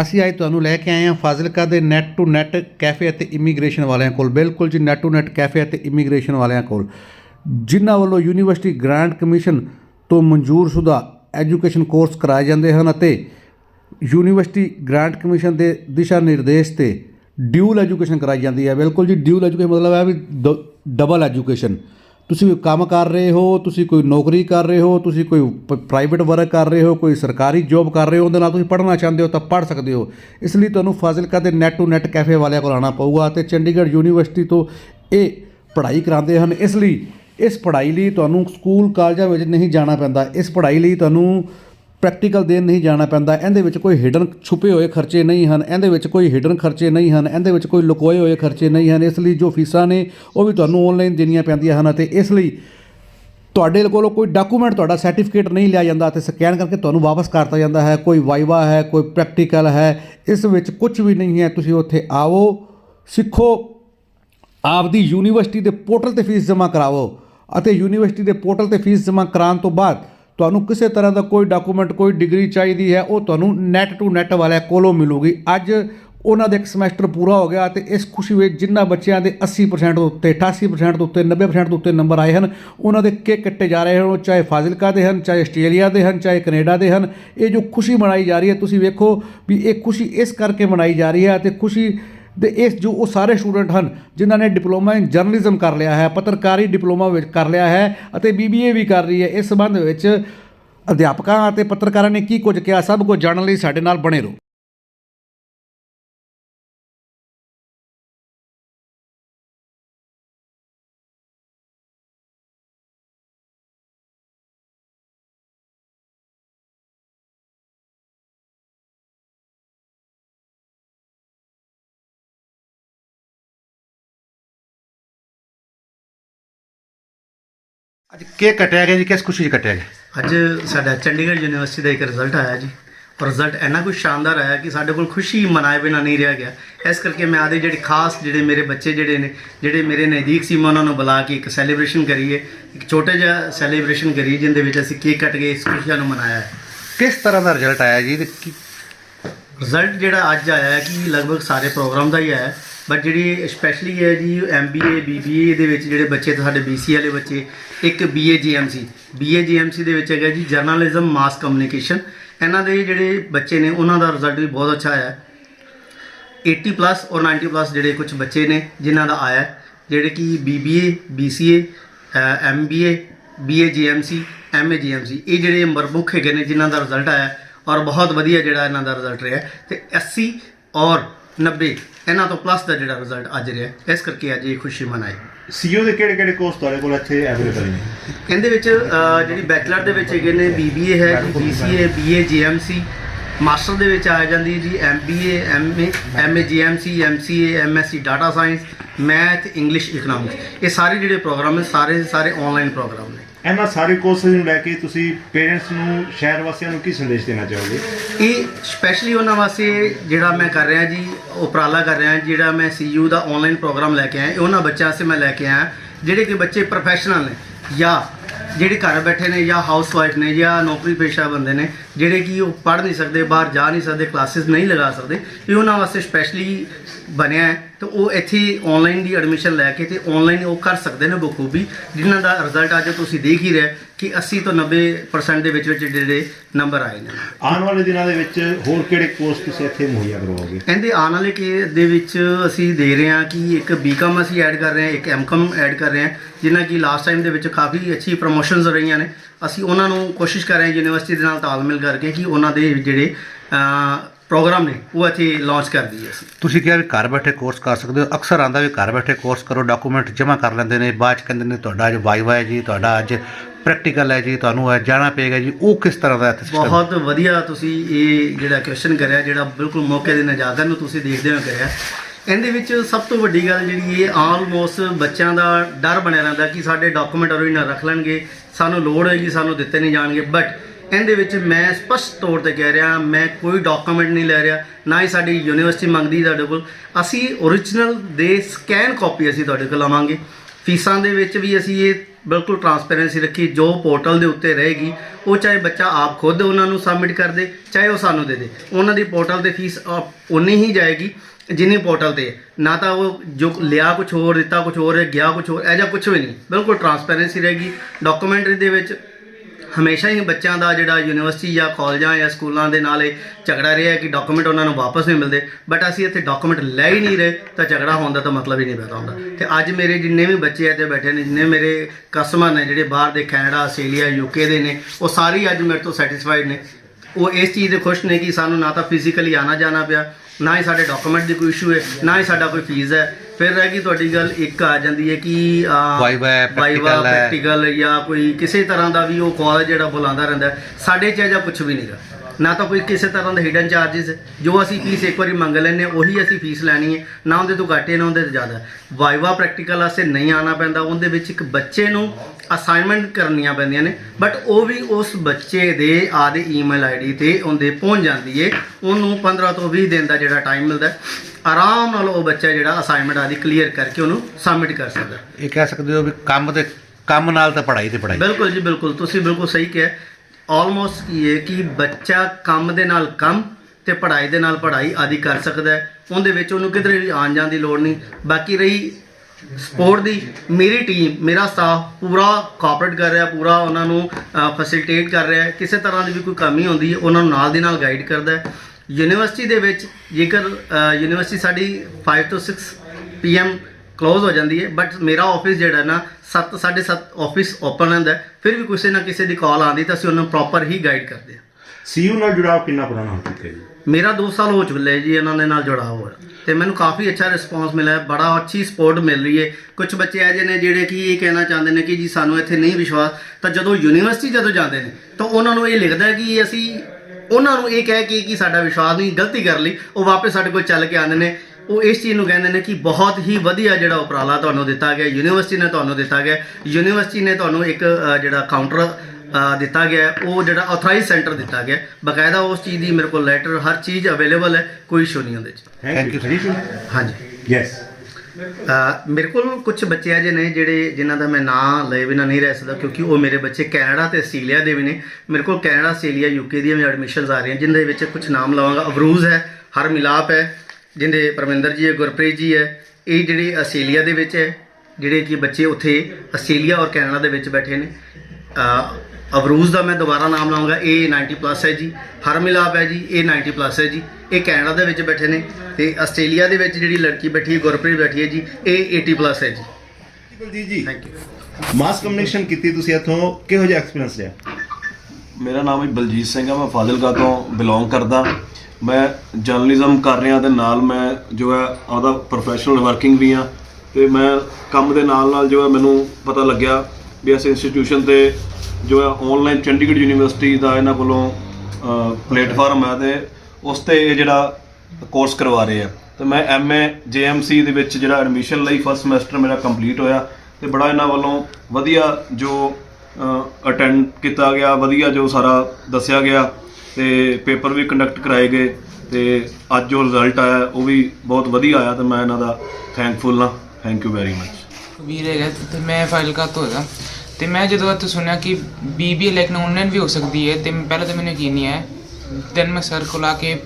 ਅਸੀਂ ਅੱਜ ਤੁਹਾਨੂੰ ਲੈ ਕੇ ਆਏ ਹਾਂ ਫਾਜ਼ਿਲਕਾ ਦੇ ਨੈਟ ਟੂ ਨੈਟ ਕੈਫੇ ਅਤੇ ਇਮੀਗ੍ਰੇਸ਼ਨ ਵਾਲਿਆਂ ਕੋਲ, ਬਿਲਕੁਲ ਜੀ ਨੈਟ ਟੂ ਨੈਟ ਕੈਫੇ ਅਤੇ ਇਮੀਗ੍ਰੇਸ਼ਨ ਵਾਲਿਆਂ ਕੋਲ। ਜਿਨ੍ਹਾਂ ਵੱਲੋਂ ਯੂਨੀਵਰਸਿਟੀ ਗ੍ਰਾਂਟ ਕਮਿਸ਼ਨ ਤੋਂ ਮਨਜ਼ੂਰਸ਼ੁਦਾ ਐਜੂਕੇਸ਼ਨ ਕੋਰਸ ਕਰਾਏ ਜਾਂਦੇ ਹਨ ਅਤੇ ਯੂਨੀਵਰਸਿਟੀ ਗ੍ਰਾਂਟ ਕਮਿਸ਼ਨ ਦੇ ਦਿਸ਼ਾ ਨਿਰਦੇਸ਼ ਤੇ ਡਿਊਲ ਐਜੂਕੇਸ਼ਨ ਕਰਾਈ ਜਾਂਦੀ ਹੈ। ਬਿਲਕੁਲ ਜੀ ਡਿਊਲ ਐਜੂਕੇਸ਼ਨ ਮਤਲਬ ਹੈ ਵੀ ਡਬਲ ਐਜੂਕੇਸ਼ਨ ਤੁਸੀਂ ਕੋਈ ਕੰਮ ਕਰ ਰਹੇ ਹੋ, ਤੁਸੀਂ ਕੋਈ ਨੌਕਰੀ ਕਰ ਰਹੇ ਹੋ, ਤੁਸੀਂ ਕੋਈ ਪ੍ਰਾਈਵੇਟ ਵਰਕ ਕਰ ਰਹੇ ਹੋ, ਕੋਈ ਸਰਕਾਰੀ ਜੌਬ ਕਰ ਰਹੇ ਹੋ, ਉਹਦੇ ਨਾਲ ਤੁਸੀਂ ਪੜ੍ਹਨਾ ਚਾਹੁੰਦੇ ਹੋ ਤਾਂ ਪੜ੍ਹ ਸਕਦੇ ਹੋ। ਇਸ ਲਈ ਤੁਹਾਨੂੰ ਫਾਜ਼ਿਲਕਾ ਦੇ ਨੈਟ ਟੂ ਨੈਟ ਕੈਫੇ ਵਾਲਿਆਂ ਕੋਲ ਆਉਣਾ ਪਊਗਾ ਤੇ ਚੰਡੀਗੜ੍ਹ ਯੂਨੀਵਰਸਿਟੀ ਤੋਂ ਇਹ ਪੜ੍ਹਾਈ ਕਰਾਉਂਦੇ ਹਨ। ਇਸ ਲਈ, ਇਸ ਪੜ੍ਹਾਈ ਲਈ ਤੁਹਾਨੂੰ ਸਕੂਲ, ਕਾਲਜਾਂ ਵਿੱਚ ਨਹੀਂ ਜਾਣਾ ਪੈਂਦਾ। ਇਸ ਪੜ੍ਹਾਈ ਲਈ ਤੁਹਾਨੂੰ ਪ੍ਰੈਕਟੀਕਲ ਦੇਣ ਨਹੀਂ ਜਾਣਾ ਪੈਂਦਾ, ਇਹਦੇ ਵਿੱਚ ਕੋਈ ਹਿਡਨ ਛੁਪੇ ਹੋਏ ਖਰਚੇ ਨਹੀਂ ਹਨ, ਇਹਦੇ ਵਿੱਚ ਕੋਈ ਹਿਡਨ ਖਰਚੇ ਨਹੀਂ ਹਨ, ਇਹਦੇ ਵਿੱਚ ਕੋਈ ਲੁਕੋਏ ਹੋਏ ਖਰਚੇ ਨਹੀਂ ਹਨ, ਇਸ ਲਈ ਜੋ ਫੀਸਾਂ ਨੇ ਉਹ ਵੀ ਤੁਹਾਨੂੰ ਆਨਲਾਈਨ ਦੇਣੀਆਂ ਪੈਂਦੀਆਂ ਹਨ ਅਤੇ ਇਸ ਲਈ ਤੁਹਾਡੇ ਕੋਲੋਂ ਕੋਈ ਡਾਕੂਮੈਂਟ ਤੁਹਾਡਾ ਸਰਟੀਫਿਕੇਟ ਨਹੀਂ ਲਿਆ ਜਾਂਦਾ ਤੇ ਸਕੈਨ ਕਰਕੇ ਤੁਹਾਨੂੰ ਵਾਪਸ ਕਰਤਾ ਜਾਂਦਾ ਹੈ, ਕੋਈ ਵਾਈਵਾ ਹੈ, ਕੋਈ ਪ੍ਰੈਕਟੀਕਲ ਹੈ, ਇਸ ਵਿੱਚ ਕੁਝ ਵੀ ਨਹੀਂ ਹੈ, ਤੁਸੀਂ ਉੱਥੇ ਆਵੋ, ਸਿੱਖੋ, ਆਪਦੀ ਯੂਨੀਵਰਸਿਟੀ ਦੇ ਪੋਰਟਲ ਤੇ ਫੀਸ ਜਮ੍ਹਾਂ ਕਰਾਵੋ ਅਤੇ ਯੂਨੀਵਰਸਿਟੀ ਦੇ ਪੋਰਟਲ ਤੇ ਫੀਸ ਜਮ੍ਹਾਂ ਕਰਾਉਣ ਤੋਂ ਬਾਅਦ ਤੁਹਾਨੂੰ ਕਿਸੇ ਤਰ੍ਹਾਂ ਦਾ ਕੋਈ ਡਾਕੂਮੈਂਟ ਕੋਈ ਡਿਗਰੀ ਚਾਹੀਦੀ ਹੈ, ਉਹ ਤੁਹਾਨੂੰ ਨੈਟ ਟੂ ਨੈਟ ਵਾਲਿਆਂ ਕੋਲੋਂ ਮਿਲੂਗੀ। ਅੱਜ ਉਹਨਾਂ ਦਾ ਇੱਕ ਸਮੈਸਟਰ ਪੂਰਾ ਹੋ ਗਿਆ ਤੇ ਇਸ ਖੁਸ਼ੀ ਵਿੱਚ ਜਿਨ੍ਹਾਂ ਬੱਚਿਆਂ ਦੇ 80% ਤੋਂ ਉੱਤੇ 88% ਤੋਂ ਉੱਤੇ 90% ਤੋਂ ਉੱਤੇ ਨੰਬਰ ਆਏ ਹਨ, ਉਹਨਾਂ ਦੇ ਕੇਕ ਕੱਟੇ ਜਾ ਰਹੇ ਹਨ, ਉਹ ਚਾਹੇ ਫਾਜ਼ਿਲਕਾ ਦੇ ਹਨ, ਚਾਹੇ ਆਸਟ੍ਰੇਲੀਆ ਦੇ ਹਨ, ਚਾਹੇ ਕੈਨੇਡਾ ਦੇ ਹਨ, ਇਹ ਜੋ ਖੁਸ਼ੀ ਮਨਾਈ ਜਾ ਰਹੀ ਹੈ, ਤੁਸੀਂ ਵੇਖੋ ਵੀ ਇਹ ਖੁਸ਼ੀ ਇਸ ਕਰਕੇ ਮਨਾਈ ਜਾ ਰਹੀ ਹੈ ਤੇ ਖੁਸ਼ੀ ਦੇ ਇਸ ਜੋ ਉਹ ਸਾਰੇ ਸਟੂਡੈਂਟ ਹਨ, ਜਿਨ੍ਹਾਂ ਨੇ ਡਿਪਲੋਮਾ ਇਨ ਜਰਨਲਿਜ਼ਮ ਕਰ ਲਿਆ ਹੈ, ਪੱਤਰਕਾਰੀ ਡਿਪਲੋਮਾ ਵਿੱਚ ਕਰ ਲਿਆ ਹੈ ਅਤੇ ਬੀਬੀਏ ਵੀ ਕਰ ਰਹੀ ਹੈ, ਇਸ ਸੰਬੰਧ ਵਿੱਚ ਅਧਿਆਪਕਾਂ ਅਤੇ ਪੱਤਰਕਾਰਾਂ ਨੇ ਕੀ ਕੁਝ ਕਿਹਾ, ਸਭ ਕੁਝ ਜਾਣਨ ਲਈ ਸਾਡੇ ਨਾਲ ਬਣੇ ਰਹੋ। ਅੱਜ ਕੇਕ ਕੱਟਿਆ ਗਿਆ ਜੀ ਕਿਸ ਖੁਸ਼ੀ 'ਚ ਕੱਟਿਆ ਗਿਆ? ਅੱਜ ਸਾਡਾ ਚੰਡੀਗੜ੍ਹ ਯੂਨੀਵਰਸਿਟੀ ਦਾ ਇੱਕ ਰਿਜ਼ਲਟ ਆਇਆ ਜੀ। ਔਰ ਰਿਜ਼ਲਟ ਇੰਨਾ ਕੁ ਸ਼ਾਨਦਾਰ ਆਇਆ ਕਿ ਸਾਡੇ ਕੋਲ ਖੁਸ਼ੀ ਮਨਾਏ ਬਿਨਾ ਨਹੀਂ ਰਿਹਾ ਗਿਆ। ਇਸ ਕਰਕੇ ਮੈਂ ਆਦੇ ਜਿਹੜੇ ਖਾਸ ਜਿਹੜੇ ਮੇਰੇ ਬੱਚੇ ਜਿਹੜੇ ਨੇ ਜਿਹੜੇ ਮੇਰੇ ਨਜ਼ਦੀਕ ਸੀ ਮੈਂ ਉਹਨਾਂ ਨੂੰ ਬੁਲਾ ਕੇ ਇੱਕ ਸੈਲੀਬ੍ਰੇਸ਼ਨ ਕਰੀਏ। ਇੱਕ ਛੋਟਾ ਜਿਹਾ ਸੈਲੀਬ੍ਰੇਸ਼ਨ ਕਰੀਏ ਜਿੰਦੇ ਵਿੱਚ ਅਸੀਂ ਕੇਕ ਕੱਟ ਕੇ ਇਸ ਖੁਸ਼ੀਆਂ ਨੂੰ ਮਨਾਇਆ ਹੈ। ਕਿਸ ਤਰ੍ਹਾਂ ਦਾ ਰਿਜ਼ਲਟ ਆਇਆ ਜੀ? ਕੀ ਰਿਜ਼ਲਟ ਜਿਹੜਾ ਅੱਜ ਆਇਆ ਹੈ ਕਿ ਲਗਭਗ ਸਾਰੇ ਪ੍ਰੋਗਰਾਮ ਦਾ ਹੀ ਆਇਆ ਬਟ ਜਿਹੜੀ ਸਪੈਸ਼ਲੀ ਹੈ ਜੀ ਐਮਬੀਏ ਬੀਬੀਏ ਦੇ ਵਿੱਚ ਜਿਹੜੇ ਬੱਚੇ ਤੇ ਸਾਡੇ ਬੀਸੀ ਵਾਲੇ ਬੱਚੇ, ਇੱਕ ਬੀਏ ਜੀਐਮਸੀ ਬੀਏ ਜੀਐਮਸੀ ਦੇ ਵਿੱਚ ਹੈਗਾ ਜੀ ਜਰਨਲਿਜ਼ਮ ਮਾਸ ਕਮਿਊਨੀਕੇਸ਼ਨ ਇਹਨਾਂ ਦੇ ਜਿਹੜੇ ਬੱਚੇ ਨੇ, ਉਹਨਾਂ ਦਾ ਰਿਜ਼ਲਟ ਵੀ ਬਹੁਤ ਅੱਛਾ ਆਇਆ। 80 ਪਲੱਸ ਔਰ 90 ਪਲੱਸ ਜਿਹੜੇ ਕੁਝ ਬੱਚੇ ਨੇ, ਜਿਨ੍ਹਾਂ ਦਾ ਆਇਆ, ਜਿਹੜੇ ਕਿ BBA BCA MBA BA GMC MA GMC ਇਹ ਜਿਹੜੇ ਪ੍ਰਮੁੱਖ ਹੈਗੇ ਨੇ, ਜਿਨ੍ਹਾਂ ਦਾ ਰਿਜ਼ਲਟ ਆਇਆ, ਔਰ ਬਹੁਤ ਵਧੀਆ ਜਿਹੜਾ ਇਹਨਾਂ ਦਾ ਰਿਜ਼ਲਟ ਰਿਹਾ। ਹੈ ਤੇ 80 ਔਰ 90 ਇਹਨਾਂ ਤੋਂ ਪਲੱਸ ਦਾ ਜਿਹੜਾ ਰਿਜ਼ਲਟ ਅੱਜ ਰਿਹਾ। ਹੈ। ਇਸ ਕਰਕੇ ਅੱਜ ਇਹ ਖੁਸ਼ੀ ਮਨਾਈ। ਸੀਓ ਦੇ ਕਿਹੜੇ ਕਿਹੜੇ ਕੋਰਸ ਤੁਹਾਡੇ ਕੋਲ ਇੱਥੇ ਅਵੇਲੇਬਲ ਨੇ? ਇਹਦੇ ਵਿੱਚ ਅ, ਜਿਹੜੀ ਬੈਚਲਰ ਦੇ ਵਿੱਚ ਹੈਗੇ ਨੇ ਬੀਬੀਏ ਹੈ ਜੀ ਬੀਸੀਏ ਬੀਏ ਜੀਐਮਸੀ ਮਾਸਟਰ ਦੇ ਵਿੱਚ ਆ ਜਾਂਦੀ ਹੈ ਜੀ MBA MA MA GMC MCA MSc data science math English economics ਇਹ ਸਾਰੇ ਜਿਹੜੇ ਪ੍ਰੋਗਰਾਮ ਨੇ ਸਾਰੇ ਦੇ ਸਾਰੇ ਆਨਲਾਈਨ ਪ੍ਰੋਗਰਾਮ ਨੇ। ਇਹਨਾਂ ਸਾਰੇ ਕੋਰਸਿਸ ਨੂੰ ਲੈ ਕੇ ਤੁਸੀਂ ਪੇਰੈਂਟਸ ਨੂੰ, ਸ਼ਹਿਰ ਵਾਸੀਆਂ ਨੂੰ ਕੀ ਸੰਦੇਸ਼ ਦੇਣਾ ਚਾਹੋਗੇ? ਇਹ ਸਪੈਸ਼ਲੀ ਉਹਨਾਂ ਵਾਸਤੇ ਜਿਹੜਾ ਮੈਂ ਕਰ ਰਿਹਾ ਜੀ, ਉਪਰਾਲਾ ਕਰ ਰਿਹਾ, ਜਿਹੜਾ ਮੈਂ ਸੀਯੂ ਦਾ ਆਨਲਾਈਨ ਪ੍ਰੋਗਰਾਮ ਲੈ ਕੇ ਆਇਆ, ਇਹ ਉਹਨਾਂ ਬੱਚਿਆਂ ਵਾਸਤੇ ਮੈਂ ਲੈ ਕੇ ਆਇਆ, ਜਿਹੜੇ ਕਿ ਬੱਚੇ ਪ੍ਰੋਫੈਸ਼ਨਲ ਨੇ ਜਾਂ ਜਿਹੜੇ ਘਰ ਬੈਠੇ ਨੇ ਜਾਂ ਹਾਊਸ ਵਾਈਫ ਨੇ ਜਾਂ ਨੌਕਰੀ ਪੇਸ਼ਾ ਬੰਦੇ ਨੇ ਜਿਹੜੇ ਕਿ ਉਹ ਪੜ੍ਹ ਨਹੀਂ ਸਕਦੇ ਬਾਹਰ ਜਾ ਨਹੀਂ ਸਕਦੇ ਕਲਾਸਿਸ ਨਹੀਂ ਲਗਾ ਸਕਦੇ ਇਹ ਉਹਨਾਂ ਵਾਸਤੇ ਸਪੈਸ਼ਲੀ ਬਣਿਆ ਹੈ। ਤੇ ਉਹ ਇੱਥੇ ਆਨਲਾਈਨ ਦੀ ਐਡਮਿਸ਼ਨ ਲੈ ਕੇ ਤੇ ਆਨਲਾਈਨ ਉਹ ਕਰ ਸਕਦੇ ਨੇ ਬਖੂਬੀ। ਜਿਨ੍ਹਾਂ ਦਾ ਰਿਜ਼ਲਟ ਅੱਜ ਤੁਸੀਂ ਦੇਖ ਹੀ ਰਹੇ ਕਿ 80 ਤੋਂ 90% ਦੇ ਵਿੱਚ ਵਿੱਚ ਜਿਹੜੇ ਨੰਬਰ ਆਏ ਨੇ। ਆਉਣ ਵਾਲੇ ਦਿਨਾਂ ਦੇ ਵਿੱਚ ਹੋਰ ਕਿਹੜੇ ਕੋਰਸ ਤੁਸੀਂ ਇੱਥੇ ਮੁਹੱਈਆ ਕਰਵਾਓਗੇ? ਇਹਦੇ ਆਉਣ ਵਾਲੇ ਕੇ ਦੇ ਵਿੱਚ ਅਸੀਂ ਦੇ ਰਹੇ ਹਾਂ ਕਿ ਇੱਕ ਬੀਕਮ ਅਸੀਂ ਐਡ ਕਰ ਰਹੇ ਹਾਂ ਇੱਕ ਐਮਕਮ ਐਡ ਕਰ ਰਹੇ ਹਾਂ ਜਿਨ੍ਹਾਂ ਕਿ ਲਾਸਟ ਟਾਈਮ ਦੇ ਵਿੱਚ ਕਾਫੀ ਅੱਛੀ ਪ੍ਰੋਮੋਸ਼ਨਸ ਰਹੀਆਂ ਨੇ। ਅਸੀਂ ਉਹਨਾਂ ਨੂੰ ਕੋਸ਼ਿਸ਼ ਕਰ ਰਹੇ ਹਾਂ ਯੂਨੀਵਰਸਿਟੀ ਦੇ ਨਾਲ ਤਾਲਮੇਲ ਕਰਕੇ ਕਿ ਉਹਨਾਂ ਦੇ ਜਿਹੜੇ ਪ੍ਰੋਗਰਾਮ ਨੇ ਉਹ ਇੱਥੇ ਲਾਂਚ ਕਰ ਦਈਏ ਅਸੀਂ। ਤੁਸੀਂ ਕਿਹਾ ਵੀ ਘਰ ਬੈਠੇ ਕੋਰਸ ਕਰ ਸਕਦੇ ਹੋ। ਅਕਸਰ ਆਂਦਾ ਵੀ ਘਰ ਬੈਠੇ ਕੋਰਸ ਕਰੋ ਡਾਕੂਮੈਂਟ ਜਮ੍ਹਾਂ ਕਰ ਲੈਂਦੇ ਨੇ। ਬਾਅਦ ਚ ਕਹਿੰਦੇ ਨੇ ਤੁਹਾਡਾ ਅੱਜ ਵਾਈਵਾ ਹੈ ਜੀ ਤੁਹਾਡਾ ਅੱਜ ਪ੍ਰੈਕਟੀਕਲ ਹੈ ਜੀ ਤੁਹਾਨੂੰ ਅੱਜ ਜਾਣਾ ਪਏਗਾ ਜੀ। ਉਹ ਕਿਸ ਤਰ੍ਹਾਂ ਦਾ ਸਿਸਟਮ ਬਹੁਤ ਵਧੀਆ ਤੁਸੀਂ ਇਹ ਜਿਹੜਾ ਕੁਐਸਚਨ ਕਰਿਆ ਜਿਹੜਾ ਬਿਲਕੁਲ ਮੌਕੇ ਦੇ ਨਜਾਦਰ ਨੂੰ ਤੁਸੀਂ ਦੇਖਦੇ ਹੋ ਕਰਿਆ। ਇਹਦੇ ਵਿੱਚ ਸਭ ਤੋਂ ਵੱਡੀ ਗੱਲ ਜਿਹੜੀ ਇਹ ਆਲਮੋਸਟ ਬੱਚਿਆਂ ਦਾ ਡਰ ਬਣਿਆ ਰਹਿੰਦਾ ਕਿ ਸਾਡੇ ਡਾਕੂਮੈਂਟ ਓਰੀਜਨਲ ਰੱਖ ਲੈਣਗੇ, ਸਾਨੂੰ ਲੋੜ ਹੋਏਗੀ, ਸਾਨੂੰ ਦਿੱਤੇ ਨਹੀਂ ਜਾਣਗੇ। ਬਟ ਇਹਦੇ ਵਿੱਚ ਮੈਂ ਸਪਸ਼ਟ ਤੌਰ ਤੇ ਕਹਿ ਰਿਹਾ, ਮੈਂ ਕੋਈ ਡਾਕੂਮੈਂਟ ਨਹੀਂ ਲੈ ਰਿਹਾ, ਨਾ ਹੀ ਸਾਡੀ ਯੂਨੀਵਰਸਿਟੀ ਮੰਗਦੀ ਤੁਹਾਡੇ ਕੋਲ। ਅਸੀਂ ਓਰੀਜਨਲ ਦੇ ਸਕੈਨ ਕਾਪੀ ਅਸੀਂ ਤੁਹਾਡੇ ਕੋਲ ਲਵਾਂਗੇ। ਫੀਸਾਂ ਦੇ ਵਿੱਚ ਵੀ ਅਸੀਂ ਇਹ ਬਿਲਕੁਲ ਟਰਾਂਸਪੇਰੈਂਸੀ ਰੱਖੀ, ਜੋ ਪੋਰਟਲ ਦੇ ਉੱਤੇ ਰਹੇਗੀ, ਉਹ ਚਾਹੇ ਬੱਚਾ ਆਪ ਖੁਦ ਉਹਨਾਂ ਨੂੰ ਸਬਮਿਟ ਕਰ ਦੇ, ਚਾਹੇ ਉਹ ਸਾਨੂੰ ਦੇ ਦੇ। ਉਹਨਾਂ ਦੀ ਪੋਰਟਲ ਤੇ ਫੀਸ ਉਨੀ ਹੀ ਜਾਏਗੀ। ਜਿੰਨੀ ਪੋਰਟਲ ਤੇ ਨਾ ਤਾਂ ਉਹ ਜੋ ਲਿਆ ਕੁਝ ਹੋਰ, ਦਿੱਤਾ ਕੁਝ ਹੋਰ, ਗਿਆ ਕੁਝ ਹੋਰ, ਇਹ ਜਿਹਾ ਕੁਝ ਵੀ ਨਹੀਂ। ਬਿਲਕੁਲ ਟਰਾਂਸਪੈਰੈਂਸੀ ਰਹੇਗੀ। ਡਾਕੂਮੈਂਟਰੀ ਦੇ ਵਿੱਚ ਹਮੇਸ਼ਾ ਹੀ ਬੱਚਿਆਂ ਦਾ ਜਿਹੜਾ ਯੂਨੀਵਰਸਿਟੀ ਜਾਂ ਕਾਲਜਾਂ ਜਾਂ ਸਕੂਲਾਂ ਦੇ ਨਾਲ ਇਹ ਝਗੜਾ ਰਿਹਾ ਕਿ ਡਾਕੂਮੈਂਟ ਉਹਨਾਂ ਨੂੰ ਵਾਪਸ ਨਹੀਂ ਮਿਲਦੇ। ਬਟ ਅਸੀਂ ਇੱਥੇ ਡਾਕੂਮੈਂਟ ਲੈ ਹੀ ਨਹੀਂ ਰਹੇ, ਤਾਂ ਝਗੜਾ ਹੋਣ ਦਾ ਤਾਂ ਮਤਲਬ ਹੀ ਨਹੀਂ ਪੈਦਾ ਹੁੰਦਾ। ਤੇ ਅੱਜ ਮੇਰੇ ਜਿੰਨੇ ਵੀ ਬੱਚੇ ਇੱਥੇ ਬੈਠੇ ਨੇ, ਜਿੰਨੇ ਮੇਰੇ ਕਸਟਮਰ ਨੇ, ਜਿਹੜੇ ਬਾਹਰ ਦੇ ਕੈਨੇਡਾ, ਆਸਟ੍ਰੇਲੀਆ ਯੂਕੇ ਦੇ ਨੇ, ਉਹ ਸਾਰੇ ਹੀ ਅੱਜ ਮੇਰੇ ਤੋਂ ਸੈਟੀਸਫਾਈਡ ਨੇ। ਉਹ ਇਸ ਚੀਜ਼ ਦੇ ਖੁਸ਼ ਨੇ ਕਿ ਸਾਨੂੰ ਨਾ ਤਾਂ ਫਿਜ਼ੀਕਲੀ ਆਣਾ ਜਾਣਾ ਪਿਆ ਨਾ ਹੀ ਸਾਡੇ ਡਾਕੂਮੈਂਟ ਦੀ ਕੋਈ ਇਸ਼ੂ ਹੈ ਨਾ ਹੀ ਸਾਡਾ ਕੋਈ ਫੀਸ ਹੈ ਫਿਰ ਰਹਿ ਗਈ ਤੁਹਾਡੀ ਗੱਲ ਇੱਕ ਆ ਜਾਂਦੀ ਹੈ ਕਿ ਹੈ। ਪ੍ਰੈਕਟੀਕਲ ਜਾਂ ਕੋਈ ਕਿਸੇ ਤਰ੍ਹਾਂ ਦਾ ਵੀ ਉਹ ਕਾਲਜ ਜਿਹੜਾ ਬੁਲਾਉਂਦਾ ਰਹਿੰਦਾ। ਸਾਡੇ ਚ ਜਾਂ ਕੁਝ ਵੀ ਨਹੀਂਗਾ ਨਾ ਤਾਂ ਕੋਈ ਕਿਸੇ ਤਰ੍ਹਾਂ ਦਾ ਹਿਡਨ ਚਾਰजेस ਜੋ ਅਸੀਂ ਫੀਸ ਇੱਕ ਵਾਰੀ ਮੰਗ ਹਾਂ, ਉਹੀ ਅਸੀਂ ਫੀਸ ਲੈਣੀ ਹੈ। ਨਾ ਉਹਦੇ ਤੋਂ ਘੱਟ ਨਾ ਉਹਦੇ ਤੋਂ ਜ਼ਿਆਦਾ। ਵਾਈਵਾ ਪ੍ਰੈਕਟੀਕਲ ਵਾਸਤੇ ਨਹੀਂ ਆਣਾ ਪੈਂਦਾ ਉਹਦੇ ਵਿੱਚ ਇੱਕ ਬੱਚੇ ਨੂੰ ਅਸਾਈਨਮੈਂਟ ਕਰਨੀਆਂ ਪੈਂਦੀਆਂ ਨੇ ਬਟ ਉਹ ਵੀ ਉਸ ਬੱਚੇ ਦੇ ਆਦੇ ਈਮੇਲ ਆਈਡੀ ਤੇ ਉਹਦੇ ਪਹੁੰਚ ਜਾਂਦੀ ਏ ਉਹਨੂੰ 15 ਤੋਂ 20 ਦਿਨ ਦਾ ਜਿਹੜਾ ਟਾਈਮ ਮਿਲਦਾ। ਆਰਾਮ ਨਾਲ ਉਹ ਬੱਚਾ ਜਿਹੜਾ ਅਸਾਈਨਮੈਂਟ ਆਦੀ ਕਲੀਅਰ ਕਰਕੇ ਉਹਨੂੰ ਸਬਮਿਟ ਕਰ ਸਕਦਾ। ਇਹ ਕਹਿ ਸਕਦੇ ਹੋ ਵੀ ਕੰਮ ਤੇ ਕੰਮ ਨਾਲ ਤਾਂ ਪੜ੍ਹਾਈ ਤੇ ਪੜ੍ਹਾਈ। ਬਿਲਕੁਲ ਜੀ ਬਿਲਕੁਲ। ਤੁਸੀਂ ਬਿਲਕੁਲ ਸਹੀ ਕਿਹਾ। ਆਲਮੋਸਟ ਕੀ ਹੈ ਕਿ ਬੱਚਾ ਕੰਮ ਦੇ ਨਾਲ ਕੰਮ ਤੇ ਪੜ੍ਹਾਈ ਦੇ ਨਾਲ ਪੜ੍ਹਾਈ ਆਦਿ ਕਰ ਸਕਦਾ ਹੈ। ਉਹਦੇ ਵਿੱਚ ਉਹਨੂੰ ਕਿਧਰੇ ਵੀ ਆਉਣ ਜਾਣ ਦੀ ਲੋੜ ਨਹੀਂ। ਬਾਕੀ ਰਹੀ ਸਪੋਰਟ ਦੀ। ਮੇਰੀ ਟੀਮ ਮੇਰਾ ਸਟਾਫ ਪੂਰਾ ਕੋਆਪਰੇਟ ਕਰ ਰਿਹਾ, ਪੂਰਾ ਉਹਨਾਂ ਨੂੰ ਫੈਸਿਲਿਟੇਟ ਕਰ ਰਿਹਾ ਕਿਸੇ ਤਰ੍ਹਾਂ ਦੀ ਵੀ ਕੋਈ ਕਮੀ ਹੁੰਦੀ ਹੈ, ਉਹਨਾਂ ਨੂੰ ਨਾਲ ਦੀ ਨਾਲ ਗਾਈਡ ਕਰਦਾ ਹੈ। ਯੂਨੀਵਰਸਿਟੀ ਦੇ ਵਿੱਚ ਜੇਕਰ ਯੂਨੀਵਰਸਿਟੀ ਸਾਡੀ 5 ਤੋਂ 6 ਪੀਐਮ ਕਲੋਜ਼ ਹੋ ਜਾਂਦੀ ਹੈ ਬਟ ਮੇਰਾ ਆਫਿਸ ਜਿਹੜਾ ਨਾ 7 7:30 ਆਫਿਸ ਓਪਨ ਹੁੰਦਾ ਹੈ। ਫਿਰ ਵੀ ਕਿਸੇ ਨਾ ਕਿਸੇ ਦੀ ਕਾਲ ਆਉਂਦੀ ਤਾਂ ਅਸੀਂ ਉਹਨਾਂ ਨੂੰ ਪ੍ਰੋਪਰ ਹੀ ਗਾਈਡ ਕਰਦੇ ਹਾਂ। ਸੀਯੂ ਨਾਲ ਜੁੜਾਵ ਕਿੰਨਾ ਪੁਰਾਣਾ ਹੋ ਚੁੱਕਿਆ ਜੀ? ਮੇਰਾ 2 ਸਾਲ ਹੋ ਚੁੱਲੇ ਹੈ ਜੀ ਇਹਨਾਂ ਦੇ ਨਾਲ ਜੁੜਾਅ ਹੋਇਆ। ਤੇ ਮੈਨੂੰ ਕਾਫੀ ਅੱਛਾ ਰਿਸਪਾਂਸ ਮਿਲਿਆ ਹੈ ਬੜਾ ਅੱਛੀ ਸਪੋਰਟ ਮਿਲ ਰਹੀ ਹੈ। ਕੁਝ ਬੱਚੇ ਇਹੋ ਜਿਹੇ ਨੇ ਜਿਹੜੇ ਕਿ ਇਹ ਕਹਿਣਾ ਚਾਹੁੰਦੇ ਨੇ ਕਿ ਜੀ ਸਾਨੂੰ ਇੱਥੇ ਨਹੀਂ ਵਿਸ਼ਵਾਸ ਤਾਂ ਜਦੋਂ ਯੂਨੀਵਰਸਿਟੀ ਜਦੋਂ ਜਾਂਦੇ ਨੇ ਤਾਂ ਉਹਨਾਂ ਨੂੰ ਇਹ ਲਿਖਦਾ ਹੈ ਕਿ ਅਸੀਂ ਉਹਨਾਂ ਨੂੰ ਇਹ ਕਹਿ ਕੇ ਕਿ ਸਾਡਾ ਵਿਸ਼ਵਾਸ ਨਹੀਂ ਗਲਤੀ ਕਰ ਲਈ ਉਹ ਵਾਪਸ ਸਾਡੇ ਕੋਲ ਚੱਲ ਕੇ ਆਉਂਦੇ ਨੇ। ਉਹ ਇਸ ਚੀਜ਼ ਨੂੰ ਕਹਿੰਦੇ ਨੇ ਕਿ ਬਹੁਤ ਹੀ ਵਧੀਆ ਜਿਹੜਾ ਉਪਰਾਲਾ ਤੁਹਾਨੂੰ ਦਿੱਤਾ ਗਿਆ ਯੂਨੀਵਰਸਿਟੀ ਨੇ ਤੁਹਾਨੂੰ ਦਿੱਤਾ ਗਿਆ ਯੂਨੀਵਰਸਿਟੀ ਨੇ ਤੁਹਾਨੂੰ ਇੱਕ ਜਿਹੜਾ ਕਾਊਂਟਰ ਦਿੱਤਾ ਗਿਆ ਉਹ ਜਿਹੜਾ ਆਥੋਰਾਈਜ਼ ਸੈਂਟਰ ਦਿੱਤਾ ਗਿਆ। ਬਕਾਇਦਾ ਉਸ ਚੀਜ਼ ਦੀ ਮੇਰੇ ਕੋਲ ਲੈਟਰ ਹਰ ਚੀਜ਼ ਅਵੇਲੇਬਲ ਹੈ ਕੋਈ ਇਸ਼ੂ ਨਹੀਂ ਉਹਦੇ 'ਚ। Thank you, ਥੈਂਕ ਯੂ ਹਾਂਜੀ। ਯੈਸ ਮੇਰੇ ਕੋਲ ਕੁਝ ਬੱਚੇ ਅਜੇ ਨੇ ਜਿਹੜੇ ਜਿਨ੍ਹਾਂ ਦਾ ਮੈਂ ਨਾਂ ਲਏ ਬਿਨਾਂ ਨਹੀਂ ਰਹਿ ਸਕਦਾ ਕਿਉਂਕਿ ਉਹ ਮੇਰੇ ਬੱਚੇ ਕੈਨੇਡਾ ਤੇ ਆਸਟ੍ਰੇਲੀਆ ਦੇ ਵੀ ਨੇ। ਮੇਰੇ ਕੋਲ ਕੈਨੇਡਾ ਆਸਟ੍ਰੇਲੀਆ ਯੂਕੇ ਦੀਆਂ ਵੀ ਐਡਮਿਸ਼ਨਸ ਆ ਰਹੀਆਂ ਜਿਨ੍ਹਾਂ ਦੇ ਵਿੱਚ ਕੁਝ ਨਾਮ ਲਵਾਂਗਾ। ਅਬਰੂਜ਼ ਹੈ ਹਰ ਮਿਲਾਪ ਹੈ ਜਿੰਦੇ ਪਰਮਿੰਦਰ ਜੀ ਹੈ ਗੁਰਪ੍ਰੀਤ ਜੀ ਹੈ ਇਹ ਜਿਹੜੇ ਆਸਟ੍ਰੇਲੀਆ ਦੇ ਵਿੱਚ ਹੈ ਜਿਹੜੇ ਕਿ ਬੱਚੇ ਉੱਥੇ ਆਸਟ੍ਰੇਲੀਆ ਔਰ ਕੈਨੇਡਾ ਦੇ ਵਿੱਚ ਬੈਠੇ ਨੇ। ਅ, ਅਬਰੂਜ਼ ਦਾ ਮੈਂ ਦੁਬਾਰਾ ਨਾਮ ਲਾਉਂਗਾ ਇਹ 90 ਪਲੱਸ ਹੈ ਜੀ। ਹਰ ਮਿਲਾਪ ਹੈ ਜੀ ਇਹ 90 ਪਲੱਸ ਹੈ ਜੀ। ਇਹ ਕੈਨੇਡਾ ਦੇ ਵਿੱਚ ਬੈਠੇ ਨੇ ਤੇ ਆਸਟ੍ਰੇਲੀਆ ਦੇ ਵਿੱਚ ਜਿਹੜੀ ਲੜਕੀ ਬੈਠੀ ਹੈ ਗੁਰਪ੍ਰੀਤ ਬੈਠੀ ਹੈ ਜੀ ਇਹ 80 ਪਲੱਸ ਹੈ ਜੀ। ਬਲਜੀਤ ਜੀ ਥੈਂਕ ਯੂ ਮਾਸ ਕਮਿਊਨੀਕੇਸ਼ਨ ਕੀਤੀ ਤੁਸੀਂ ਇੱਥੋਂ ਕਿਹੋ ਜਿਹਾ ਐਕਸਪੀਰੀਅੰਸ ਰਿਹਾ? ਮੇਰਾ ਨਾਮ ਹੈ ਬਲਜੀਤ ਸਿੰਘ ਆ, ਮੈਂ ਫਾਜ਼ਿਲਕਾ ਤੋਂ ਬਿਲੋਂਗ ਕਰਦਾ। ਮੈਂ ਜਰਨਲਿਜ਼ਮ ਕਰ ਰਿਹਾ ਤੇ ਨਾਲ ਮੈਂ ਜੋ ਹੈ ਆਪਦਾ ਪ੍ਰੋਫੈਸ਼ਨਲ ਵਰਕਿੰਗ ਵੀ ਆ। ਤੇ ਮੈਂ ਕੰਮ ਦੇ ਨਾਲ ਨਾਲ ਜੋ ਹੈ ਮੈਨੂੰ ਪਤਾ ਲੱਗਿਆ ਵੀ ਇਸ ਇੰਸਟੀਟਿਊਸ਼ਨ ਤੇ ਜੋ ਹੈ ਆਨਲਾਈਨ ਚੰਡੀਗੜ੍ਹ ਯੂਨੀਵਰਸਿਟੀ ਦਾ ਇਹਨਾਂ ਕੋਲੋਂ ਪਲੇਟਫਾਰਮ ਹੈ ਤੇ ਉਸ ਤੇ ਇਹ ਜਿਹੜਾ ਕੋਰਸ ਕਰਵਾ ਰਹੇ ਆ। ਤੇ ਮੈਂ ਐਮਏ ਜੀਐਮਸੀ ਦੇ ਵਿੱਚ ਜਿਹੜਾ ਐਡਮਿਸ਼ਨ ਲਈ ਫਸਟ ਸਮੈਸਟਰ ਮੇਰਾ ਕੰਪਲੀਟ ਹੋਇਆ ਤੇ ਬੜਾ ਇਹਨਾਂ ਵੱਲੋਂ ਵਧੀਆ ਜੋ ਅਟੈਂਡ ਕੀਤਾ ਗਿਆ, ਵਧੀਆ ਜੋ ਸਾਰਾ ਦੱਸਿਆ ਗਿਆ ਤੇ ਪੇਪਰ ਵੀ ਕੰਡਕਟ ਕਰਾਏ ਗਏ ਤੇ ਅੱਜ ਜੋ ਰਿਜ਼ਲਟ ਆਇਆ, ਉਹ ਵੀ ਬਹੁਤ ਵਧੀਆ ਆਇਆ ਤੇ ਮੈਂ ਇਹਨਾਂ ਦਾ ਥੈਂਕਫੁਲ ਹਾਂ। ਥੈਂਕ ਯੂ ਵੈਰੀ ਮਚ ਵੀਰ ਹੈਗਾ ਤੇ ਮੈਂ ਫਾਈਲ ਤੋਂ ਹੈਗਾ ਤੇ ਮੈਂ ਜਦੋਂ ਇੱਥੇ ਸੁਣਿਆ ਕਿ ਬੀਬੀਏ ਲੇਕਿਨ ਆਨਲਾਈਨ ਵੀ ਹੋ ਸਕਦੀ ਹੈ, ਤੇ ਪਹਿਲਾਂ ਤਾਂ ਮੈਨੂੰ ਯਕੀਨ ਨਹੀਂ ਆਇਆ। ਦੈਨ ਮੈਂ ਸਰ ਕੋਲ ਆ ਕੇ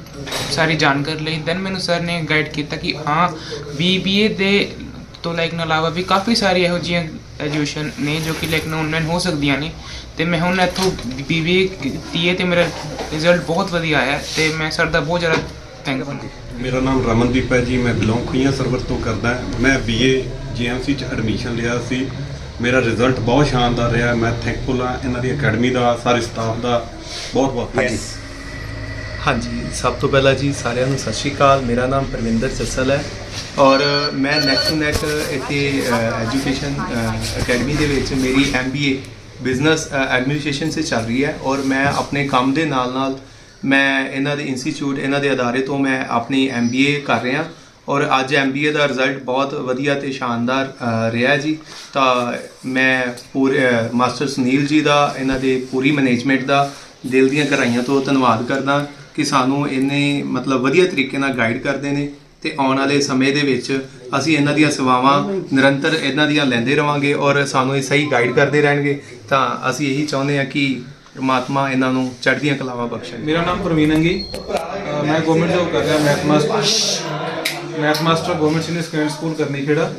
ਸਾਰੀ ਜਾਣਕਾਰੀ ਲਈ ਦੈਨ ਮੈਨੂੰ ਸਰ ਨੇ ਗਾਈਡ ਕੀਤਾ ਕਿ ਹਾਂ ਬੀਬੀਏ ਦੇ ਤੋਂ ਲਾਈਕ ਨਾਲ ਇਲਾਵਾ ਵੀ ਕਾਫੀ ਸਾਰੀ ਇਹੋ ਜਿਹੀਆਂ ਐਜੂਕੇਸ਼ਨ ਨੇ ਜੋ ਕਿ ਲਾਈਕ ਆਨਲਾਈਨ ਹੋ ਸਕਦੀਆਂ ਨੇ। ਤੇ ਮੈਂ ਹੁਣ ਇੱਥੋਂ ਬੀਬੀਏ ਕੀਤੀ ਹੈ ਤੇ ਮੇਰਾ ਰਿਜ਼ਲਟ ਬਹੁਤ ਵਧੀਆ ਆਇਆ ਹੈ ਤੇ ਮੈਂ ਸਰ ਦਾ ਬਹੁਤ ਜ਼ਿਆਦਾ ਥੈਂਕਫੁਲ ਹਾਂ ਮੇਰਾ ਨਾਮ ਰਮਨਦੀਪ ਹੈ ਜੀ ਮੈਂ ਬਿਲੋਂਗ ਖੁਈਆਂ ਸਰਵਰ ਤੋਂ ਕਰਦਾ। ਮੈਂ ਬੀਏ ਜੀਐਮਸੀ ਚ ਐਡਮਿਸ਼ਨ ਲਿਆ ਸੀ। ਮੇਰਾ ਰਿਜ਼ਲਟ ਬਹੁਤ ਸ਼ਾਨਦਾਰ ਰਿਹਾ ਮੈਂ ਥੈਂਕਫੁਲ ਹਾਂ। ਇਹਨਾਂ ਦੀ ਅਕੈਡਮੀ ਦਾ ਸਾਰੇ ਸਟਾਫ ਦਾ ਬਹੁਤ ਬਹੁਤ ਹਾਂਜੀ ਹਾਂਜੀ ਸਭ ਤੋਂ ਪਹਿਲਾਂ ਜੀ ਸਾਰਿਆਂ ਨੂੰ ਸਤਿ ਸ਼੍ਰੀ ਅਕਾਲ। ਮੇਰਾ ਨਾਮ ਪਰਵਿੰਦਰ ਚੱਸਲ ਹੈ। ਔਰ ਮੈਂ ਨੈਟ ਟੂ ਨੈਟ ਇੱਥੇ ਐਜੂਕੇਸ਼ਨ ਅਕੈਡਮੀ ਦੇ ਵਿੱਚ ਮੇਰੀ ਐਮਬੀਏ ਬਿਜ਼ਨਸ ਐਡਮਿਨਿਸਟ੍ਰੇਸ਼ਨ ਸੇ ਚੱਲ ਰਹੀ ਹੈ ਔਰ ਮੈਂ ਆਪਣੇ ਕੰਮ ਦੇ ਨਾਲ ਨਾਲ ਮੈਂ ਇਹਨਾਂ ਦੇ ਇੰਸਟੀਚਿਊਟ ਇਹਨਾਂ ਦੇ ਅਦਾਰੇ ਤੋਂ ਮੈਂ ਆਪਣੀ ਐਮਬੀਏ ਕਰ ਰਿਹਾ ਔਰ ਅੱਜ ਐਮਬੀਏ ਦਾ ਰਿਜ਼ਲਟ ਬਹੁਤ ਵਧੀਆ ਤੇ ਸ਼ਾਨਦਾਰ ਰਿਹਾ ਜੀ। ਤਾਂ ਮੈਂ ਪੂਰੇ ਮਾਸਟਰ ਸੁਨੀਲ ਜੀ ਦਾ, ਇਹਨਾਂ ਦੇ ਪੂਰੀ ਮੈਨੇਜਮੈਂਟ ਦਾ ਦਿਲ ਦੀਆਂ ਗਹਿਰਾਈਆਂ ਤੋਂ ਧੰਨਵਾਦ ਕਰਦਾ ਕਿ ਸਾਨੂੰ ਇੰਨੇ ਮਤਲਬ ਵਧੀਆ ਤਰੀਕੇ ਨਾਲ ਗਾਈਡ ਕਰਦੇ ਨੇ ਤੇ ਆਉਣ ਵਾਲੇ ਸਮੇਂ ਦੇ ਵਿੱਚ ਅਸੀਂ ਇਹਨਾਂ ਦੀਆਂ ਸੇਵਾਵਾਂ ਨਿਰੰਤਰ ਇਹਨਾਂ ਦੀਆਂ ਲੈਂਦੇ ਰਵਾਂਗੇ ਔਰ ਸਾਨੂੰ ਇਹ ਸਹੀ ਗਾਈਡ ਕਰਦੇ ਰਹਿਣਗੇ, ਤਾਂ ਅਸੀਂ ਇਹੀ ਚਾਹੁੰਦੇ ਹਾਂ ਕਿ ਪਰਮਾਤਮਾ ਇਹਨਾਂ ਨੂੰ ਚੜ੍ਹਦੀਆਂ ਕਲਾਵਾਂ ਬਖਸ਼ਣ ਮੇਰਾ ਨਾਮ ਪ੍ਰਵੀਨ ਅੰਗੀ। ਮੈਂ ਗਵਰਨਮੈਂਟ ਜੋਬ ਕਰ ਰਿਹਾ math master math master government senior secondary school Karni Khera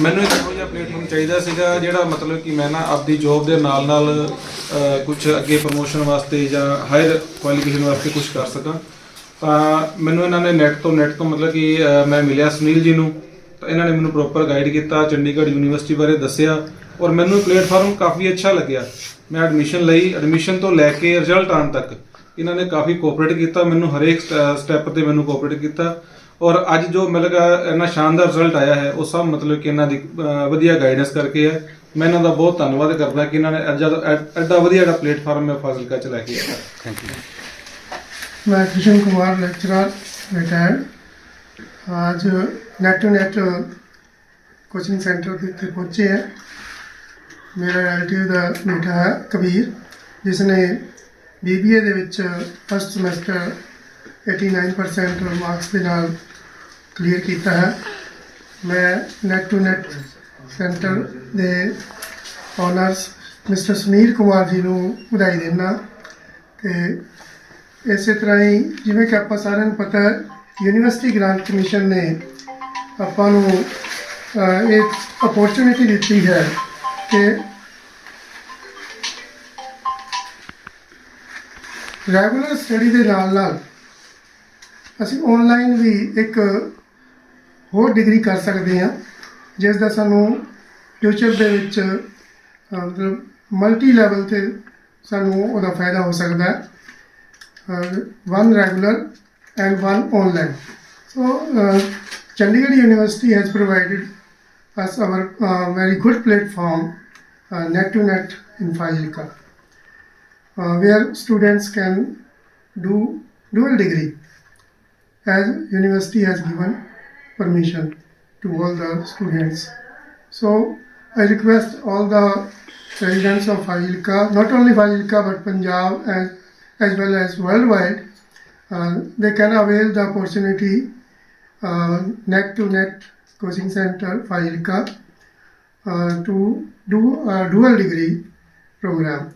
ਮੈਨੂੰ ਇੱਕ ਇਹੋ ਜਿਹਾ ਪਲੇਟਫਾਰਮ ਚਾਹੀਦਾ ਸੀਗਾ ਜਿਹੜਾ ਮਤਲਬ ਕਿ ਮੈਂ ਨਾ ਆਪਦੀ ਜੋਬ ਦੇ ਨਾਲ ਨਾਲ ਕੁਝ ਅੱਗੇ ਪ੍ਰਮੋਸ਼ਨ ਵਾਸਤੇ ਜਾਂ ਹਾਇਰ ਕੁਆਲੀਫਿਕੇਸ਼ਨ ਵਾਸਤੇ ਕੁਝ ਕਰ ਸਕਾਂ। ਤਾਂ ਮੈਨੂੰ ਇਹਨਾਂ ਨੇ ਨੈਟ ਤੋਂ ਨੈਟ ਤੋਂ ਮਤਲਬ ਕਿ ਅਹ ਮੈਂ ਮਿਲਿਆ ਸੁਨੀਲ ਜੀ ਨੂੰ। ਤਾਂ ਇਹਨਾਂ ਨੇ ਮੈਨੂੰ ਪ੍ਰੋਪਰ ਗਾਈਡ ਕੀਤਾ ਚੰਡੀਗੜ੍ਹ ਯੂਨੀਵਰਸਿਟੀ ਬਾਰੇ ਦੱਸਿਆ ਔਰ ਮੈਨੂੰ ਪਲੇਟਫਾਰਮ ਕਾਫੀ ਅੱਛਾ ਲੱਗਿਆ। ਮੈਂ ਐਡਮਿਸ਼ਨ ਲਈ ਐਡਮਿਸ਼ਨ ਤੋਂ ਲੈ ਕੇ ਰਿਜ਼ਲਟ ਆਉਣ ਤੱਕ ਇਹਨਾਂ ਨੇ ਕਾਫੀ ਕੋਆਪਰੇਟ ਕੀਤਾ ਮੈਨੂੰ ਹਰੇਕ ਸਟੈਪ ਤੇ ਮੈਨੂੰ ਕੋਆਪਰੇਟ ਕੀਤਾ ਔਰ ਅੱਜ ਜੋ ਮਤਲਬ ਗਿਆ ਇੰਨਾ ਸ਼ਾਨਦਾਰ ਰਿਜ਼ਲਟ ਆਇਆ ਹੈ ਉਹ ਸਭ ਮਤਲਬ ਕਿ ਇਹਨਾਂ ਦੀ ਅਹ, ਵਧੀਆ ਗਾਈਡੈਂਸ ਕਰਕੇ ਹੈ। ਮੈਂ ਇਹਨਾਂ ਦਾ ਬਹੁਤ ਧੰਨਵਾਦ ਕਰਦਾ ਕਿ ਇਹਨਾਂ ਨੇ ਅੱਜ ਐਡਾ ਵਧੀਆ ਜਿਹੜਾ ਪਲੇਟਫਾਰਮ ਮੈਂ ਫਾਜ਼ਿਲਕਾ ਚ ਲੈ ਕੇ ਆਇਆ। ਥੈਂਕ ਯੂ मैं किशन कुमार लेक्चरर रिटायर्ड आज net to net coaching centre ਦੇ ਉੱਤੇ ਪਹੁੰਚੇ ਹੈ ਮੇਰਾ ਰਿਲੇਟਿਵ ਦਾ ਬੇਟਾ ਹੈ ਕਬੀਰ ਜਿਸ ਨੇ ਬੀਬੀਏ ਦੇ ਵਿੱਚ ਫਸਟ ਸਮੈਸਟਰ 89% ਮਾਰਕਸ ਦੇ ਨਾਲ ਕਲੀਅਰ ਕੀਤਾ ਹੈ ਮੈਂ ਨੈਟ ਟੂ ਨੈਟ ਸੈਂਟਰ ਦੇ ਓਨਰਸ ਮਿਸਟਰ ਸੁਨੀਲ ਕੁਮਾਰ ਜੀ ਨੂੰ ਵਧਾਈ ਦਿੰਦਾ ਤੇ ਇਸੇ ਤਰ੍ਹਾਂ ਹੀ ਜਿਵੇਂ ਕਿ ਆਪਾਂ ਸਾਰਿਆਂ ਨੂੰ ਪਤਾ ਹੈ ਯੂਨੀਵਰਸਿਟੀ ਗ੍ਰਾਂਟ ਕਮਿਸ਼ਨ ਨੇ ਆਪਾਂ ਨੂੰ ਇਹ ਅਪੋਰਚੁਨਿਟੀ ਦਿੱਤੀ ਹੈ ਕਿ ਰੈਗੂਲਰ ਸਟੱਡੀ ਦੇ ਨਾਲ ਨਾਲ ਅਸੀਂ ਆਨਲਾਈਨ ਵੀ ਇੱਕ ਹੋਰ ਡਿਗਰੀ ਕਰ ਸਕਦੇ ਹਾਂ, ਜਿਸ ਦਾ ਸਾਨੂੰ ਫਿਊਚਰ ਦੇ ਵਿੱਚ ਮਤਲਬ ਮਲਟੀ ਲੈਵਲ ਤੇ ਸਾਨੂੰ ਉਹਦਾ ਫਾਇਦਾ ਹੋ ਸਕਦਾ ਹੈ। Uh, one regular and one online. So uh, Chandigarh University has provided us our uh, very good platform, uh, net to net in Fazilka, uh, where students can do dual degree, as university has given permission to all the students. So I request all the residents of Fazilka, not only Fazilka but Punjab as as well as worldwide, uh, they can avail the opportunity uh, net to net coaching center for ILCA uh, to do a dual degree program.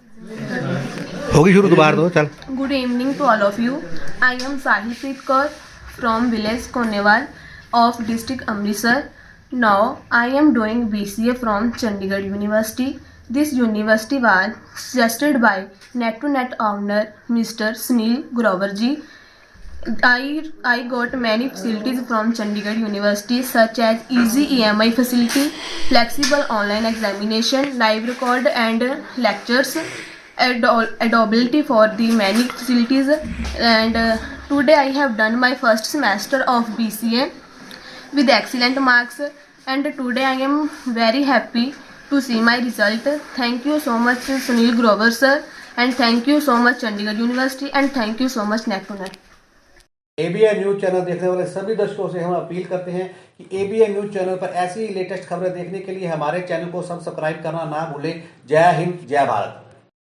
Good evening to all of you. I am Sahi Kaur from village Konewal of district Amritsar. Now I am doing BCA from Chandigarh University. This university was suggested by net to net owner Mr. Sunil Grover ji. I, I got many facilities from Chandigarh University such as easy EMI facility, flexible online examination, live record and lectures, adaptability for the many facilities and uh, today I have done my first semester of BCA with excellent marks and today I am very happy to see my result thank you so much Sunil Grover sir and thank you so much Chandigarh university and thank you so much network ABN news channel देखने वाले सभी दर्शकों से हम appeal करते हैं कि ABN news channel पर ऐसी लेटेस्ट खबरें देखने के लिए हमारे चैनल को सब्सक्राइब करना ना भूलें। जय हिंद, जय भारत।